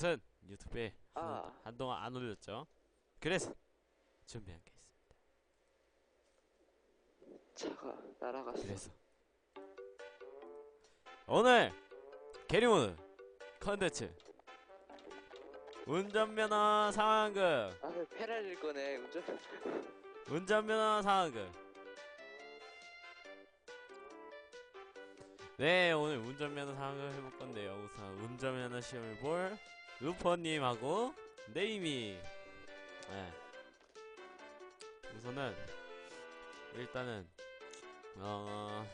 것은 유튜브에 한- 아. 한동안 안 올렸죠. 그래서 준비한 게 있습니다. 차가 날아갔어. 그래서 오늘 게리모드 컨텐츠 운전면허 상황극 아, 왜 페라리를 꺼내? 운전. 운전면허 상황극 네 오늘 운전면허 상황을 해볼 건데요 우선 운전면허 시험을 볼 루퍼님하고 네이미. 네 우선은 일단은 어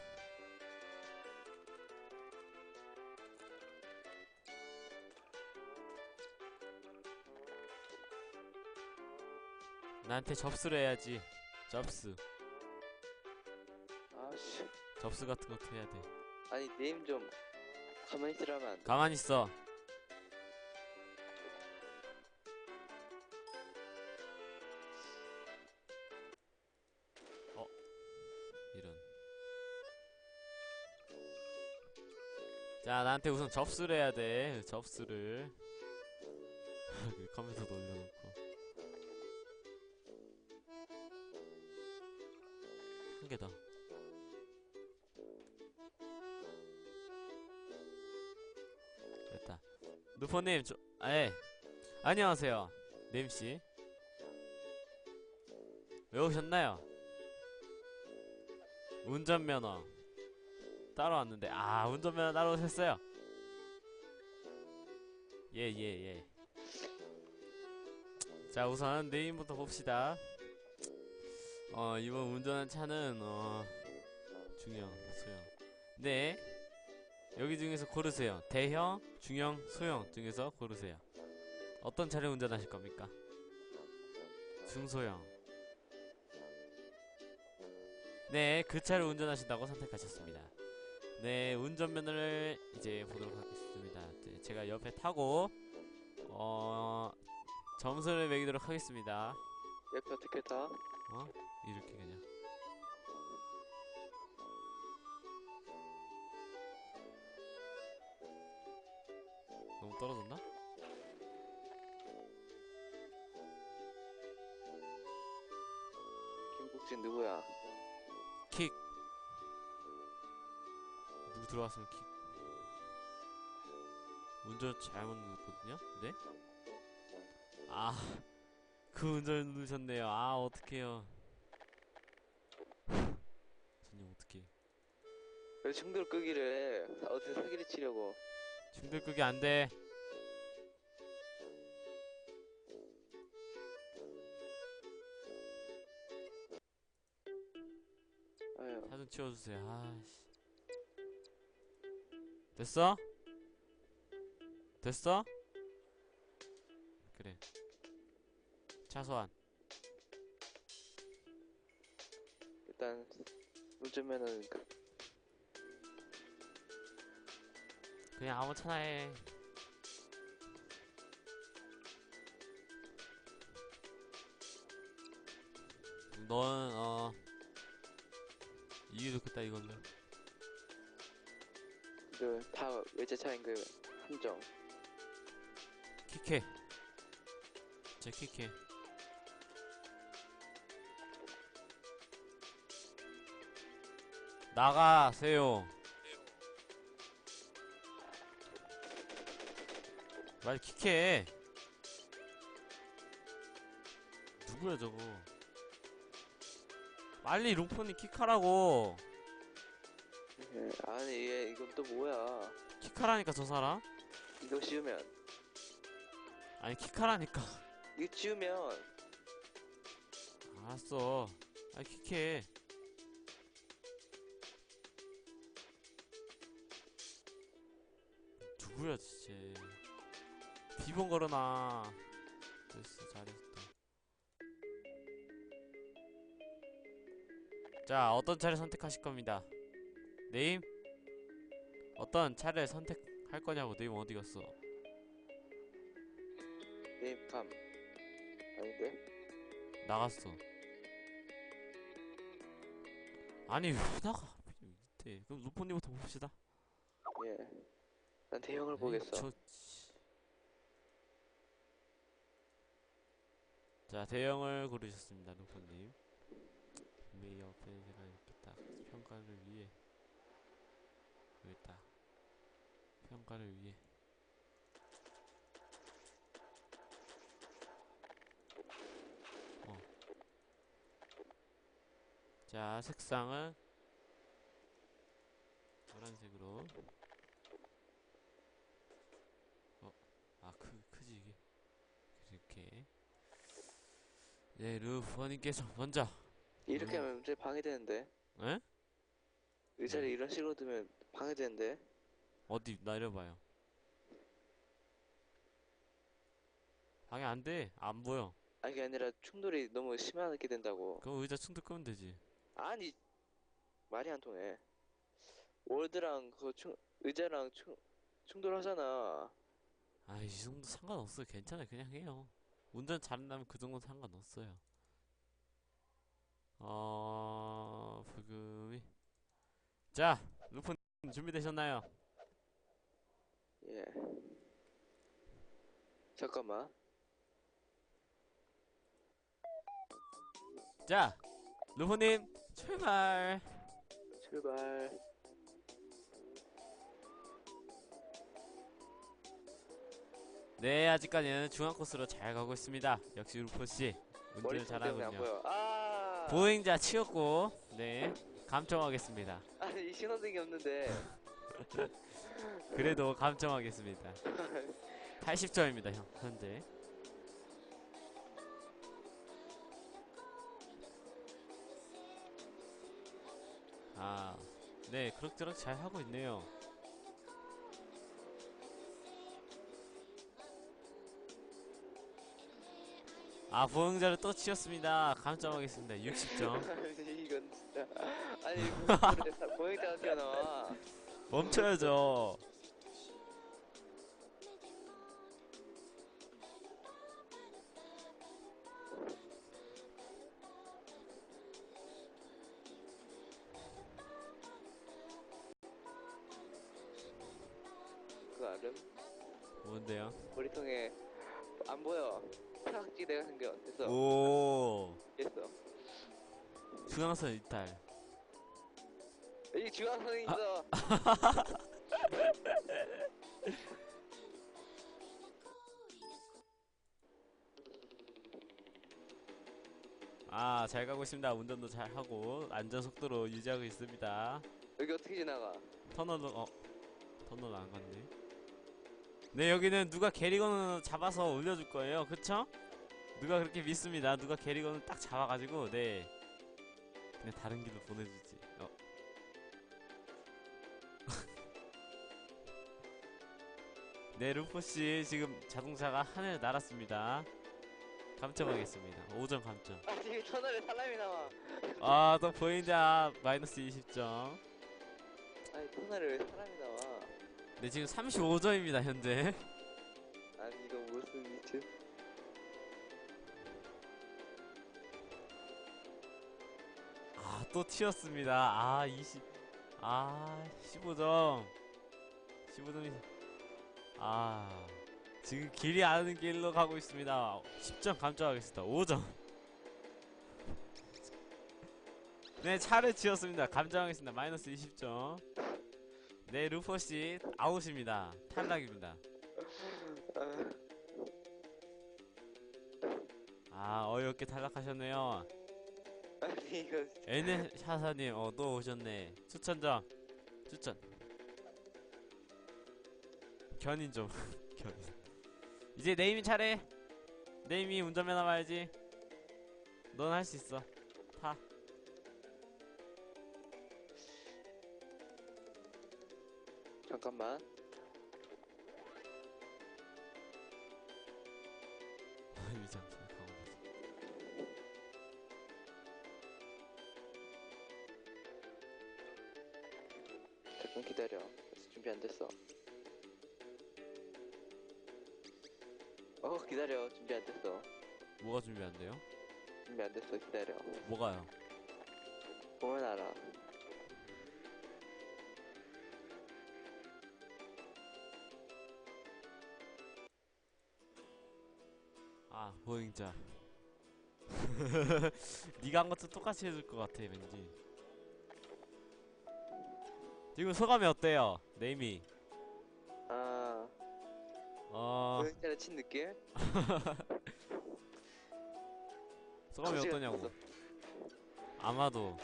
나한테 접수를 해야지. 접수. 아씨. 접수 같은 것도 해야 돼. 아니 네임 좀 가만히 있으라면 안 돼. 가만히 있어 어 자 나한테 우선 접수를 해야 돼 접수를 그 컴퓨터도 올려놓고 한 개 더. 됐다. 누포님, 저, 아예. 안녕하세요. 네임씨. 왜 오셨나요? 운전면허. 따로 왔는데, 아, 운전면허 따로 오셨어요? 예, 예, 예. 자, 우선 네임부터 봅시다. 어, 이번 운전한 차는, 어, 중형, 소형. 네. 여기 중에서 고르세요. 대형, 중형, 소형 중에서 고르세요. 어떤 차를 운전하실 겁니까? 중소형. 네, 그 차를 운전하신다고 선택하셨습니다. 네, 운전면허를 이제 보도록 하겠습니다. 네, 제가 옆에 타고 어 점수를 매기도록 하겠습니다. 옆에 어떻게 다? 어? 이렇게 그냥. 너무 떨어졌나? 김국진 누구야? 들어왔으면 킥. 운전 잘못 누르거든요? 네? 아, 그 운전 누르셨네요. 아, 어떡해요. 손님, 어떡해. 왜 충돌 끄기를 해? 어떻게 사기를 치려고? 중들 끄기 안 돼. 아유, 차좀 치워주세요. 아씨. 됐어? 됐어? 그래. 차소한. 일단 운전면허는 그- 그냥 아무 차나 해. 넌, 어, 이게 좋겠다, 이걸로. 그 다 외제차인 그 함정. 킥해. 제 킥해. 나가세요. 말 킥해. 누구야 저거? 빨리 롱폰이 킥하라고. 예, 아니 얘 이건 또 뭐야? 킥하라니까 저 사람? 이거 씌우면 아니 킥하라니까. 이거 씌우면 알았어. 아니 킥해. 누구야 진짜. 비번 걸어놔. 됐어 잘했어. 자 어떤 차를 선택하실 겁니다. 네임? 어떤 차를 선택할 거냐고 네임 어디 갔어? 네임팜 아닌데? 나갔어. 아니 왜 나가? 밑에. 그럼 루포님부터 봅시다. 예. 난 대형을 에이, 보겠어. 저 씨. 자 대형을 고르셨습니다 루프님 분명히 옆에 제가 딱 평가를 위해 여기 딱 평가를 위해 어. 자 색상은 노란색으로 어, 아, 크, 크지, 이게. 이렇게. 네, 루프원님께서 먼저, 이렇게 음. 하면 문제 방해되는데. 에? 의자를 네. 이런 식으로 두면 방해되는데. 어디, 내려봐요. 방해 안 돼. 안 보여. 아니 그게 아니라 충돌이 너무 심하게 된다고. 그럼 의자 충돌 끄면 되지. 아니 말이 안 통해. 월드랑 그 충, 의자랑 충, 충돌하잖아. 아, 이 정도 상관없어요. 괜찮아요. 그냥 해요. 운전 잘한다면 그 정도 상관없어요. 어, 부금이. 자, 루프님 준비되셨나요? 예. 잠깐만. 자, 루프님 출발. 출발. 네, 아직까지는 중앙 코스로 잘 가고 있습니다. 역시 루프 씨 운전을 머리통 때문에 안 잘하군요. 아. 보행자 치웠고, 네, 감점하겠습니다. 이 신호등이 없는데. 그래도 감점하겠습니다. 80점입니다, 형 현재. 아, 네, 그럭저럭 잘 하고 있네요. 아, 보행자를 또 치웠습니다. 감점하겠습니다. 60점. 아니 무슨 보행자가 튀어나와. 멈춰야죠. 그거 알음? 뭔데요? 머리통에 안 보여. 사각지 내가 생겨. 됐어. 오, 됐어. 중앙선 이탈. 이 중앙선이 아. 있어. 아, 잘 가고 있습니다. 운전도 잘 하고 안전 속도로 유지하고 있습니다. 여기 어떻게 지나가? 터널로 어 터널 안 갔네. 네 여기는 누가 게리건을 잡아서 올려줄 거예요. 그쵸? 누가 그렇게 믿습니다. 누가 게리건을 딱 잡아가지고 네 그냥 다른 길로 보내주지. 네 루포 씨 지금 자동차가 하늘 날았습니다. 감점하겠습니다. 5점 감점. 아 지금 터널에 사람이 나와. 아또 보인다 마이너스 20점. 아니 터널에 왜 사람이 나와? 네 지금 35점입니다 현재. 아니 이거 무슨 미친? 아, 또 튀었습니다. 아, 20. 아, 15점. 15점이. 아. 지금 길이 아는 길로 가고 있습니다. 10점 감점하겠습니다. 5점. 네, 차를 치웠습니다. 감점하겠습니다. 마이너스 20점. 네, 루퍼씨 아웃입니다. 탈락입니다. 아, 아, 어이없게 탈락하셨네요. 아니 이거 진짜. 에네 샤사님, 어, 또 오셨네. 추천점. 추천. 견인 좀. 견인. 이제 네이미 차례. 네이미 운전면허 봐야지. 넌 할 수 있어. 타. 잠깐만. 위장. 잠깐 기다려. 준비 안 됐어. 어 기다려. 준비 안 됐어. 뭐가 준비 안 돼요? 준비 안 됐어. 기다려. 뭐가요? 보면 알아. 아, 보행자. 네가 한 것도 똑같이 해줄 것 같아 왠지 지금 소감이 어때요 네이미 어 고객자를 친 느낌? 소감이 어떠냐고. 아마도.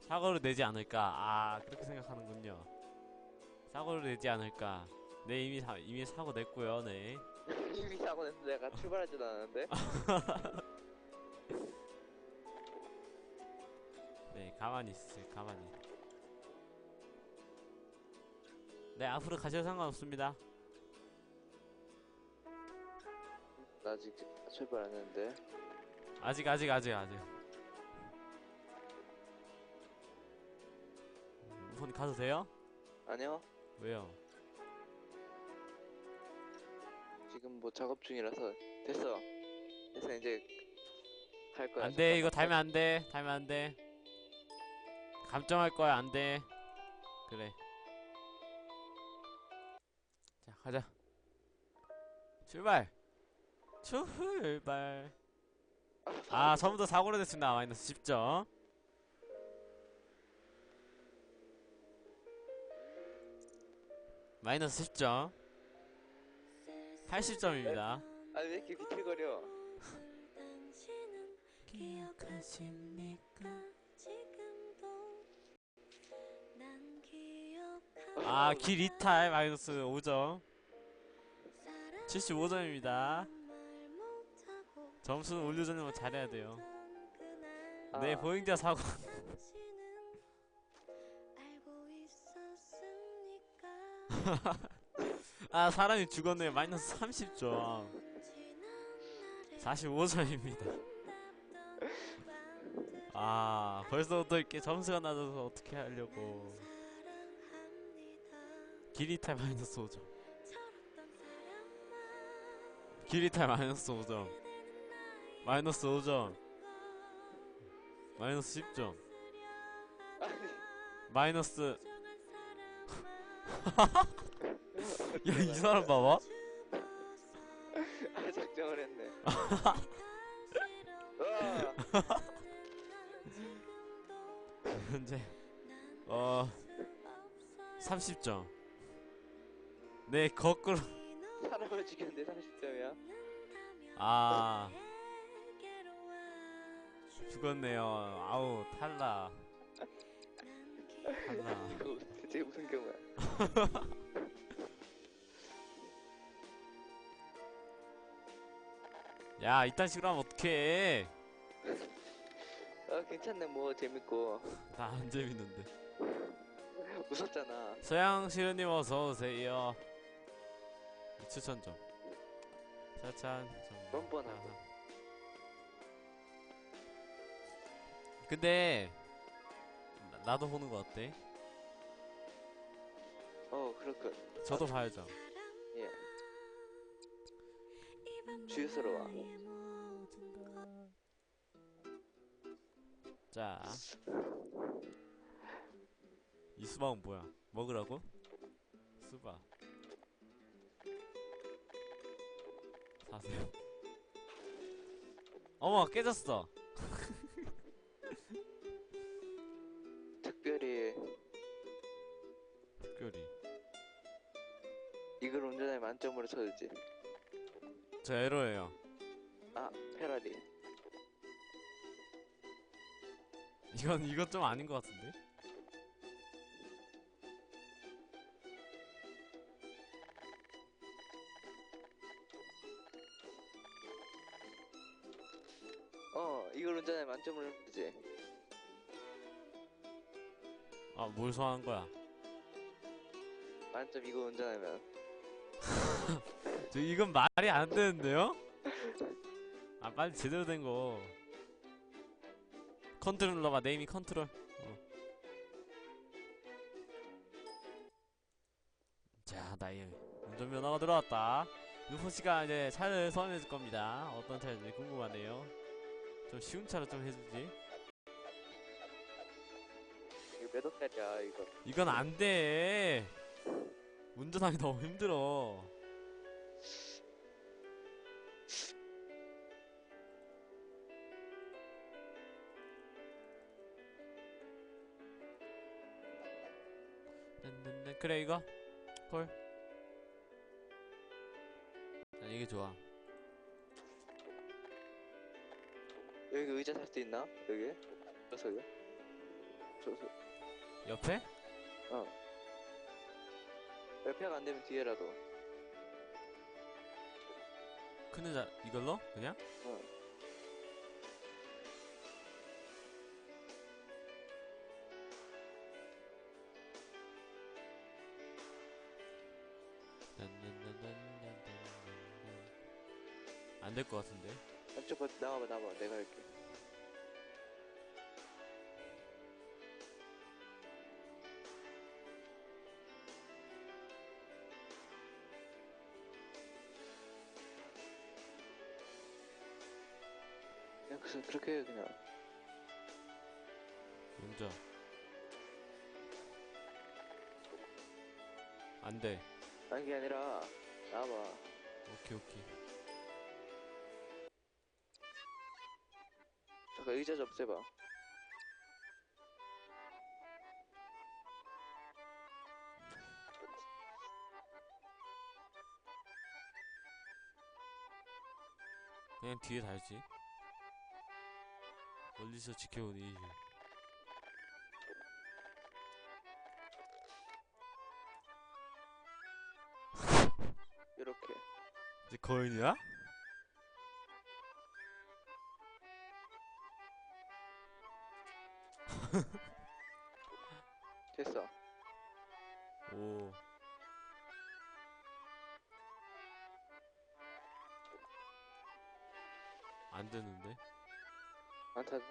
사고를 내지 않을까. 아 그렇게 생각하는군요. 사고를 내지 않을까. 네 이미 사, 이미 사고 냈고요 네. 이미 사고 냈는데 내가 출발하지도 않았는데? 네, 가만히 있으세요, 가만히. 네, 앞으로 가셔도 상관없습니다. 나 아직 출발 안 했는데 아직, 아직, 아직, 아직. 우선 가도 돼요? 아니요 왜요? 지금 뭐 작업 중이라서 됐어 됐어 이제 갈 거야 안 돼, 이거 달면 안 돼, 달면 안 돼. 감점할 거야, 안 돼. 그래. 자, 가자. 출발! 출발! 아, 처음부터 사고로 됐습니다. 마이너스 10점. 마이너스 10점. 80점입니다. 아니 왜 이렇게 비틀거려 당신은 기억하십니까? 지금도 난 기억하고 아, 길 이탈 마이너스 5점. 75점입니다. 점수는 올려주려면 잘해야 돼요. 아. 네, 보행자 사고. 아, 사람이 죽었네요. 마이너스 30점. 45점입니다. 아, 벌써부터 이렇게 점수가 낮아서 어떻게 하려고. 길 이탈 마이너스 5점. 길 이탈 마이너스 5점. 마이너스 5점. 마이너스 10점. 마이너스. 야, 이 사람 봐봐. 아 작정을 했네 와 현재 어 30점. 네 거꾸로 사람을 죽였는데 30점이야 아 죽었네요. 아우 탈락. 탈락. 이거 대체 무슨 경우야 야 이딴 식으로 하면 어떡해. 아 괜찮네 뭐 재밌고 다안 재밌는데. 웃었잖아 서양시르님 어서 오세요. 추천점. 차찬 점. 뻔뻔하고. 근데 나- 나도 보는 거 어때? 어 그렇군 저도 봐야죠. 예 주유소로 자. 이 수박은 뭐야? 먹으라고? 수박. 사세요. 어머, 깨졌어. 특별히 특별히. 이걸 운전에 만점으로 쳐주지 저 에러예요. 아 페라리 이건 이건 좀 아닌 것 같은데? 이걸 운전에 만점을 주지 아, 뭘 소환한 거야? 만점 이거 운전하면 저 이건 말이 안 되는데요? 아, 빨리 제대로 된 거. 컨트롤 눌러봐. 네이밍 컨트롤. 어. 자, 나의 운전면허가 들어왔다. 루포 씨가 이제 차를 소환해 줄 겁니다. 어떤 차인지 궁금하네요. 좀 쉬운 차로 좀 해주지. 이거 몇 억짜리야 이거? 이건 안돼. 운전하기 너무 힘들어. 네, 네, 네. 그래 이거. 콜 난 이게 좋아. 여기 의자 살 수 있나? 여기? 저석에? 저석 옆에? 옆에가 안 되면 뒤에라도 큰 의자 이걸로 그냥? 어. 안될 것 같은데. 아, 저 봐, 나와봐 나와봐 내가 할게 그냥 그래서 그렇게 해 그냥 용자. 안 돼. 아니 그게 아니라 나와봐 오케이 오케이. 잠깐 의자 좀 없애봐 그냥 뒤에 달지. 멀리서 지켜보니. 이렇게 이제 거인이야? 됐어 오. 안 되는데? 안 타지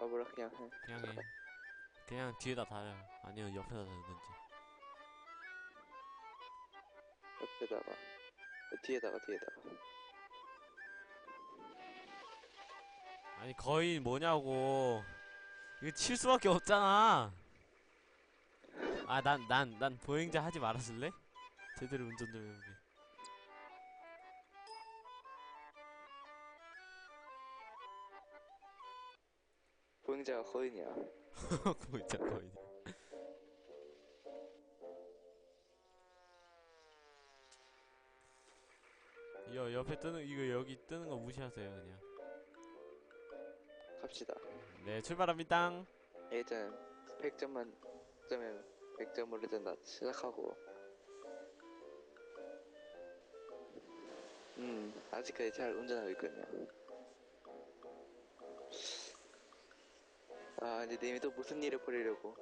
아 뭐라 그냥 해 그냥 해. 그냥 뒤에다 달아. 아니면 옆에다 달든지. 옆에다가 뒤에다가 뒤에다가 아니 거인 뭐냐고. 이거 칠 수밖에 없잖아. 아 난 난 난 보행자 하지 말아줄래? 제대로 운전 좀 해보게. 보행자가 거인이야 보행자 거인. 여 옆에 뜨는 이거 여기 뜨는 거 무시하세요 그냥. 갑시다. 네 출발합니다. 일단 100점만 점면 100점으로 일단 나 시작하고. 음 아직까지 잘 운전하고 있거든요. 아 이제 님이 또 무슨 일을 벌이려고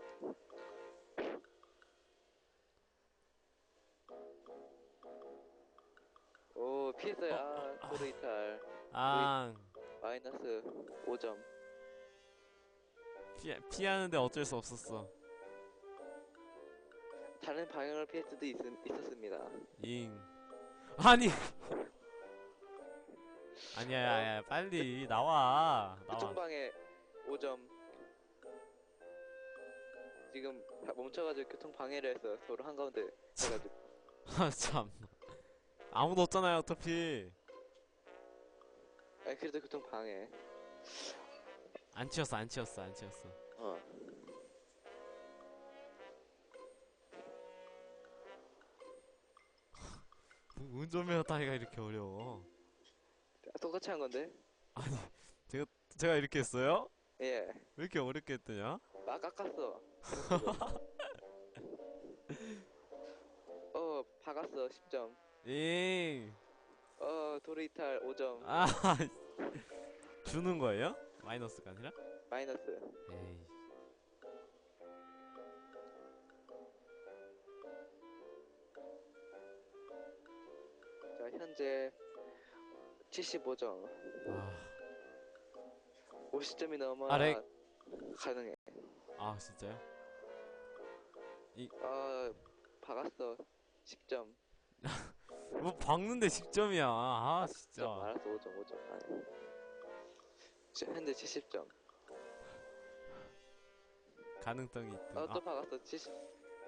마이너스 5점 피 피하는데 어쩔 수 없었어. 다른 방향을 피할 수도 있, 있었습니다 잉. 아니. 아니야, 야, 야, 빨리 나와. 나와. 교통방해 5점 지금 다 멈춰가지고 교통 방해를 해서 서로 한가운데 해가지고 아, 참. 아무도 없잖아요, 어차피. 아니 그래도 교통 방해 안 치였어, 안 치였어, 안 치였어. 어 운전면허 따기가 이렇게 어려워. 아, 똑같이 한 건데 제가 이렇게 했어요? 예 왜 이렇게 어렵게 했더냐? 막 깎았어 어 박았어 10점 잉. 어 도로 이탈 5점 아, 주는 거예요? 마이너스가 아니라? 마이너스 에이. 자 현재 75점 아, 50점이 넘어 아렉. 가능해 아, 진짜요? 어 박았어 10점 뭐 박는데 10점이야. 아, 진짜. 알았어 5점 5점 아니 현재 70점 가능성이. 어 아, 또 박았어 70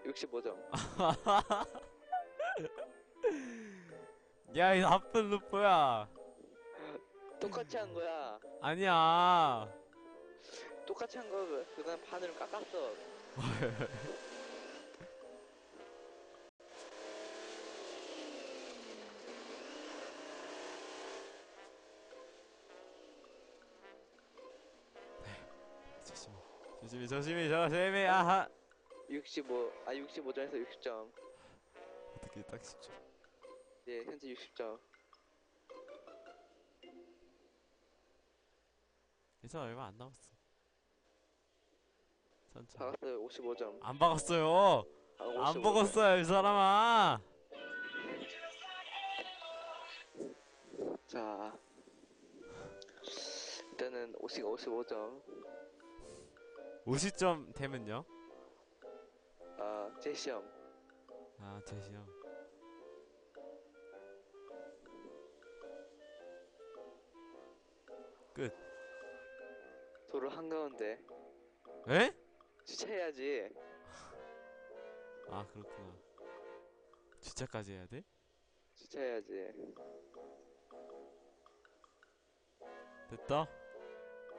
65점 야, 이 나쁜 루프야. 똑같이 한 거야 아니야. 똑같이 한 거 그다음 반을 깎았어 조심히 조심히 조심히 아하 65, 아 65점에서 60점. 어떻게 딱 10초 예, 현재 60점. 이제 얼마 안 남았어 천천히 박았어요, 55점. 안 박았어요 아, 안 55점. 박았어요 이 사람아 자, 일단은 50, 55점. 50점 되면요 아, 제 시험. 아 제시형 도로 한가운데. 에? 주차해야지. 아 그렇구나 주차까지 해야 돼? 주차해야지. 됐다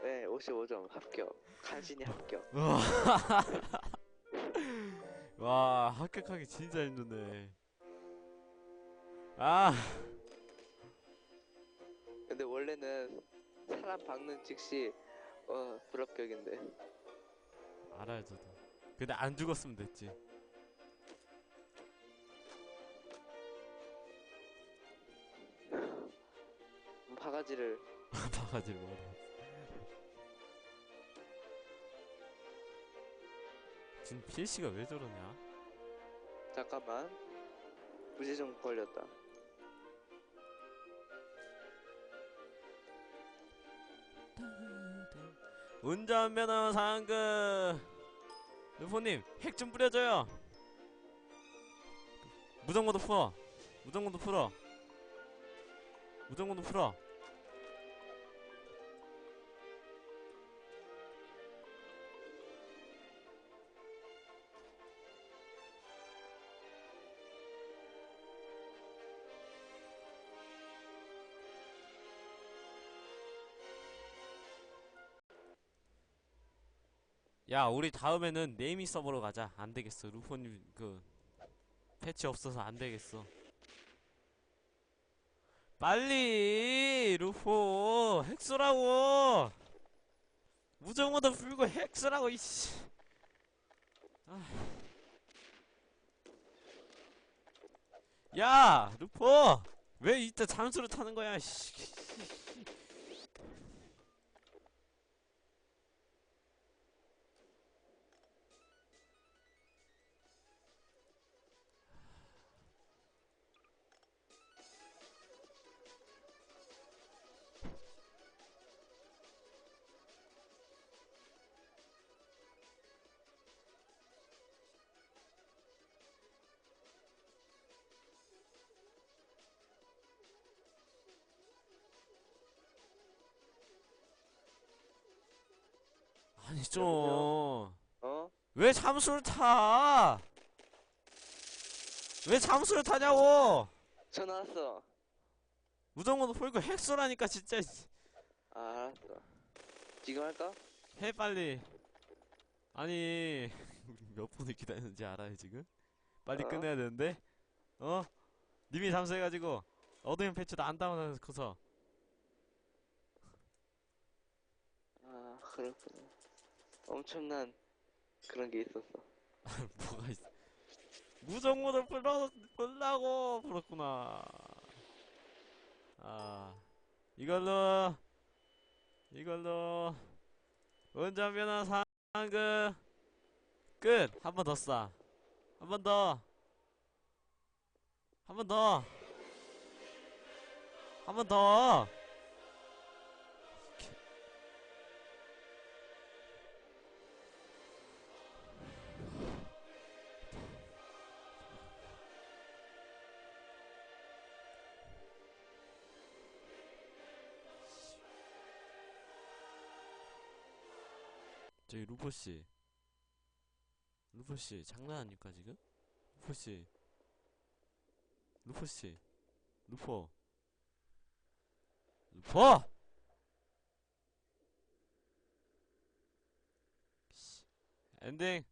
네, 55점 합격. 간신히 합격. 우와. 와 합격하기 진짜 힘드네. 아. 근데 원래는 사람 박는 즉시 어 불합격인데. 알아요 저도. 근데 안 죽었으면 됐지. 바가지를. 바가지를 먹어 지금 PC가 왜 저러냐? 잠깐만. 무지정 걸렸다. 운전면허 상급! 루포님 핵 좀 뿌려줘요! 무정모드 풀어! 무정모드 풀어! 무정모드 풀어 야 우리 다음에는 네이미 서버로 가자. 안되겠어. 루포님 그 패치 없어서 안되겠어. 빨리 루포 핵수라고! 무정모드 풀고 핵수라고 이씨! 아. 야 루포 왜 이때 잠수를 타는 거야 씨. 아니 좀 어? 왜 잠수를 타? 왜 잠수를 타냐고? 전화 왔어. 무정모도 풀고 핵수라니까 진짜 아, 알았어. 지금 할까? 해 빨리. 아니 몇 분을 기다렸는지 알아요 지금? 빨리 어? 끝내야 되는데? 어? 님이 잠수해가지고 어드민 패치도 안 다운해서 아, 그렇구나. 엄청난 그런 게 있었어. 뭐가 있어? 무정모를 풀러 풀라고 풀었구나. 아 이걸로 이걸로 운전 면허 상급 끝. 한 번 더 쏴. 한 번 더. 한 번 더. 한 번 더. 저기 루포 씨. 루포 씨 장난 아닙니까 지금? 루포 씨. 루포 씨. 루포. 루포! 씨. 엔딩.